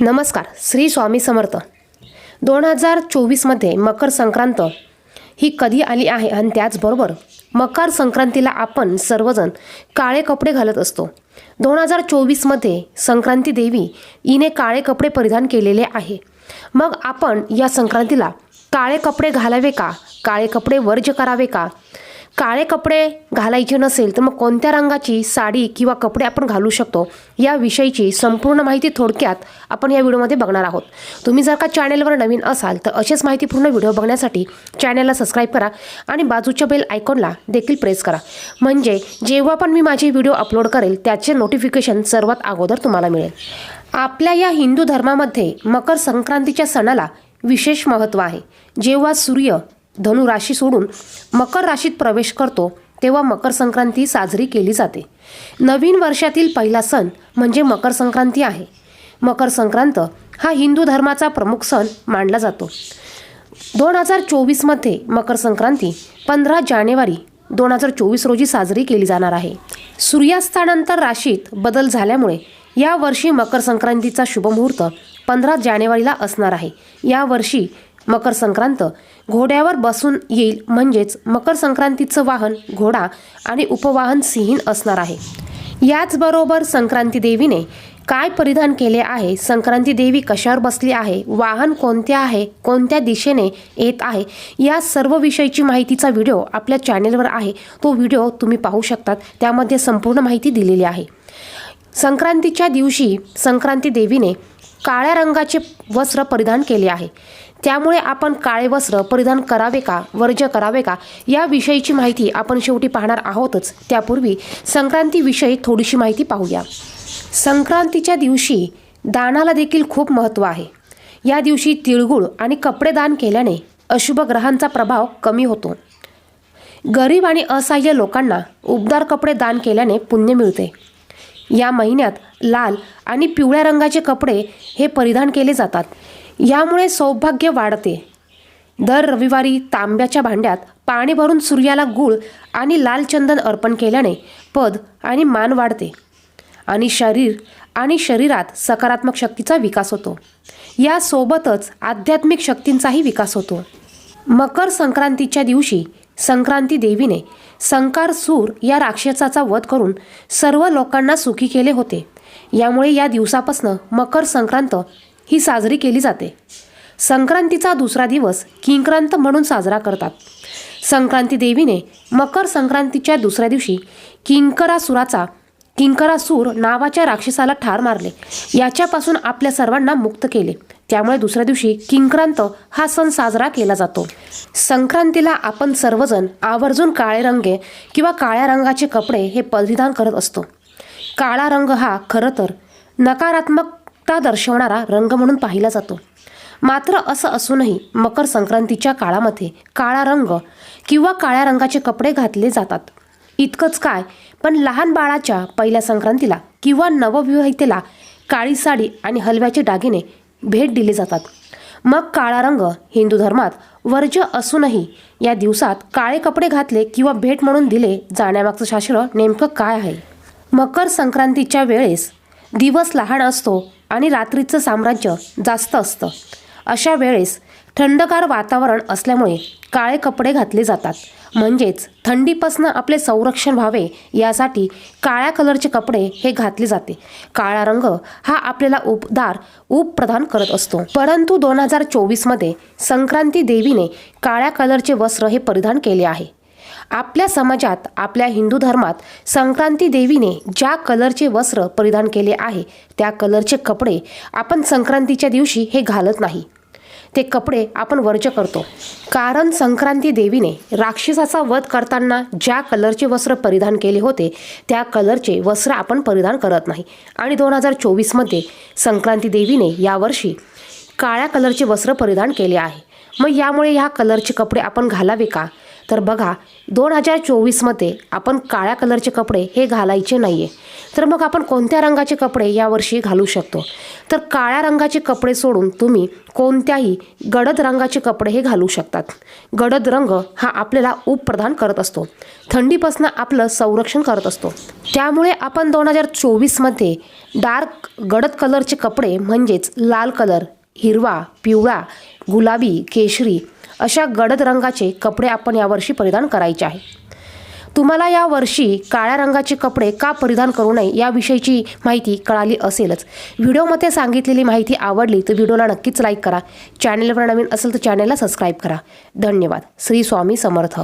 नमस्कार श्री स्वामी समर्थ. दोन हजार चोवीसमध्ये मकर संक्रांत ही कधी आली आहे आणि त्याचबरोबर मकर संक्रांतीला आपण सर्वजण काळे कपडे घालत असतो. दोन हजार चोवीसमध्ये संक्रांती देवी हिने काळे कपडे परिधान केलेले आहे. मग आपण या संक्रांतीला काळे कपडे घालावे का? काळे कपडे वर्ज करावे का? काळे कपडे घालायचे नसेल तर मग कोणत्या रंगाची साडी किंवा कपडे आपण घालू शकतो या विषयीची संपूर्ण माहिती थोडक्यात आपण या व्हिडिओमध्ये बघणार आहोत. तुम्ही जर का चॅनेलवर नवीन असाल तर असेच माहितीपूर्ण व्हिडिओ बघण्यासाठी चॅनेलला सबस्क्राईब करा आणि बाजूच्या बेल आयकॉनला देखील प्रेस करा. म्हणजे जेव्हा पण मी माझे व्हिडिओ अपलोड करेल त्याचे नोटिफिकेशन सर्वात अगोदर तुम्हाला मिळेल. आपल्या या हिंदू धर्मामध्ये मकर संक्रांतीच्या सणाला विशेष महत्त्व आहे. जेव्हा सूर्य धनु राशी सोडून मकर राशीत प्रवेश करतो तेव्हा मकर संक्रांती साजरी केली जाते. नवीन वर्षातील पहिला सण म्हणजे मकर संक्रांती आहे. मकर संक्रांत हा हिंदू धर्माचा प्रमुख सण मानला जातो. दोन हजार चोवीसमध्ये मकर संक्रांती पंधरा जानेवारी दोन हजार चोवीस रोजी साजरी केली जाणार आहे. सूर्यास्तानंतर राशीत बदल झाल्यामुळे यावर्षी मकर संक्रांतीचा शुभमुहूर्त पंधरा जानेवारीला असणार आहे. यावर्षी मकर संक्रांत. घोड्यावर बसून येईल म्हणजेच मकर संक्रांतीचं वाहन घोडा आणि उपवाहन सिंहीण असणार आहे. याचबरोबर संक्रांती देवीने काय परिधान केले आहे? संक्रांती देवी कशावर बसली आहे? वाहन कोणते आहे? कोणत्या दिशेने येत आहे? या सर्व विषयीची माहितीचा व्हिडिओ आपल्या चॅनेलवर आहे. तो व्हिडिओ तुम्ही पाहू शकतात. त्यामध्ये संपूर्ण माहिती दिलेली आहे. संक्रांतीच्या दिवशी संक्रांती देवीने काळ्या रंगाचे वस्त्र परिधान केले आहे. त्यामुळे आपण काळे वस्त्र परिधान करावे का? वर्ज करावे का? या विषयीची माहिती आपण शेवटी पाहणार आहोतच. त्यापूर्वी संक्रांतीविषयी थोडीशी माहिती पाहूया. संक्रांतीच्या दिवशी दानाला देखील खूप महत्त्व आहे. या दिवशी तिळगुळ आणि कपडे दान केल्याने अशुभ ग्रहांचा प्रभाव कमी होतो. गरीब आणि असहाय्य लोकांना उबदार कपडे दान केल्याने पुण्य मिळते. या महिन्यात लाल आणि पिवळ्या रंगाचे कपडे हे परिधान केले जातात. यामुळे सौभाग्य वाढते. दर रविवारी तांब्याच्या भांड्यात पाणी भरून सूर्याला गूळ आणि लाल चंदन अर्पण केल्याने पद आणि मान वाढते आणि शरीर आणि शरीरात सकारात्मक शक्तीचा विकास होतो. यासोबतच आध्यात्मिक शक्तींचाही विकास होतो. मकर संक्रांतीच्या दिवशी संक्रांती देवीने संकार सूर या राक्षसाचा वध करून सर्व लोकांना सुखी केले होते. यामुळे या दिवसापासून मकर संक्रांत ही साजरी केली जाते. संक्रांतीचा दुसरा दिवस किंक्रांत म्हणून साजरा करतात. संक्रांती देवीने मकर संक्रांतीच्या दुसऱ्या दिवशी किंकरासुराचा किंकरासूर नावाच्या राक्षसाला ठार मारले. याच्यापासून आपल्या सर्वांना मुक्त केले. त्यामुळे दुसऱ्या दिवशी किंक्रांत हा सण साजरा केला जातो. संक्रांतीला आपण सर्वजण आवर्जून काळे रंगे किंवा काळ्या रंगाचे कपडे हे परिधान करत असतो. काळा रंग हा खरं तर नकारात्मकता दर्शवणारा रंग म्हणून पाहिला जातो. मात्र असं असूनही मकर संक्रांतीच्या काळामध्ये काळा रंग किंवा काळ्या रंगाचे कपडे घातले जातात. इतकंच काय पण लहान बाळाच्या पहिल्या संक्रांतीला किंवा नवविवाहितेला काळी साडी आणि हलव्याचे दागिने भेट दिले जातात. मग काळा रंग हिंदू धर्मात वर्ज्य असूनही या दिवसात काळे कपडे घातले किंवा भेट म्हणून दिले जाण्यामागचं शास्त्र नेमकं काय आहे? मकर संक्रांतीच्या वेळेस दिवस लहान असतो आणि रात्रीचं साम्राज्य जास्त असतं. अशा वेळेस थंडगार वातावरण असल्यामुळे काळे कपडे घातले जातात. म्हणजेच थंडीपासून आपले संरक्षण व्हावे यासाठी काळ्या कलरचे कपडे हे घातले जाते. काळा रंग हा आपल्याला उपदार उप प्रदान करत असतो. परंतु दोन हजार चोवीसमध्ये संक्रांती देवीने काळ्या कलरचे वस्त्र हे परिधान केले आहे. आपल्या समाजात आपल्या हिंदू धर्मात संक्रांती देवीने ज्या कलरचे वस्त्र परिधान केले आहे त्या कलरचे कपडे आपण संक्रांतीच्या दिवशी हे घालत नाही. ते कपडे आपण वर्ज करतो. कारण संक्रांती देवीने राक्षसाचा वध करताना ज्या कलरचे वस्त्र परिधान केले होते त्या कलरचे वस्त्र आपण परिधान करत नाही. आणि दोन हजार चोवीसमध्ये संक्रांती देवीने यावर्षी काळ्या कलरचे वस्त्र परिधान केले आहे. मग यामुळे ह्या कलरचे कपडे आपण घालावे का? तर बघा दोन हजार चोवीसमध्ये आपण काळ्या कलरचे कपडे हे घालायचे नाही आहे तर मग आपण कोणत्या रंगाचे कपडे यावर्षी घालू शकतो? तर काळ्या रंगाचे कपडे सोडून तुम्ही कोणत्याही गडद रंगाचे कपडे हे घालू शकतात. गडद रंग हा आपल्याला ऊब प्रदान करत असतो. थंडीपासून आपलं संरक्षण करत असतो. त्यामुळे आपण दोन हजार चोवीसमध्ये डार्क गडद कलरचे कपडे म्हणजेच लाल कलर हिरवा पिवळा गुलाबी केशरी अशा गडद रंगाचे कपडे आपण यावर्षी परिधान करायचे आहे. तुम्हाला या वर्षी काळ्या रंगाचे कपडे का परिधान करू नये याविषयीची माहिती कळाली असेलच. व्हिडिओमध्ये सांगितलेली माहिती आवडली तर व्हिडिओला नक्कीच लाईक करा. चॅनलवर नवीन असेल तर चॅनलला सबस्क्राईब करा. धन्यवाद. श्री स्वामी समर्थ.